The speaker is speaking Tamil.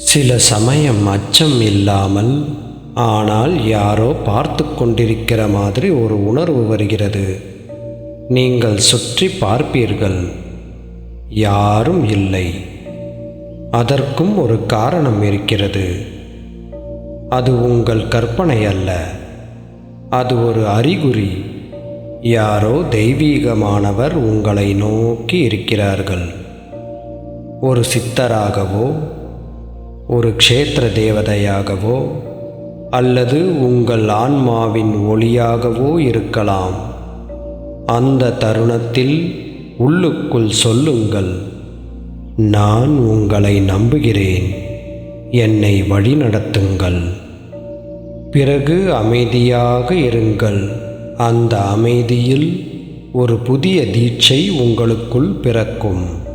சில சமயம் அச்சம் இல்லாமல் ஆனால் யாரோ பார்த்து கொண்டிருக்கிற மாதிரி ஒரு உணர்வு வருகிறது. நீங்கள் சுற்றி பார்ப்பீர்கள். யாரும் இல்லை. அதற்கும் ஒரு காரணம் இருக்கிறது. அது உங்கள் கற்பனை அல்ல. அது ஒரு அறிகுறி. யாரோ தெய்வீகமானவர் உங்களை நோக்கி இருக்கிறார்கள். ஒரு சித்தராகவோ ஒரு க்ஷேத்திர தேவதையாகவோ அல்லது உங்கள் ஆன்மாவின் ஒளியாகவோ இருக்கலாம். அந்த தருணத்தில் உள்ளுக்குள் சொல்லுங்கள் நான் உங்களை நம்புகிறேன். என்னை வழிநடத்துங்கள். பிறகு அமைதியாக இருங்கள். அந்த அமைதியில் ஒரு புதிய தீட்சை உங்களுக்குள் பிறக்கும்.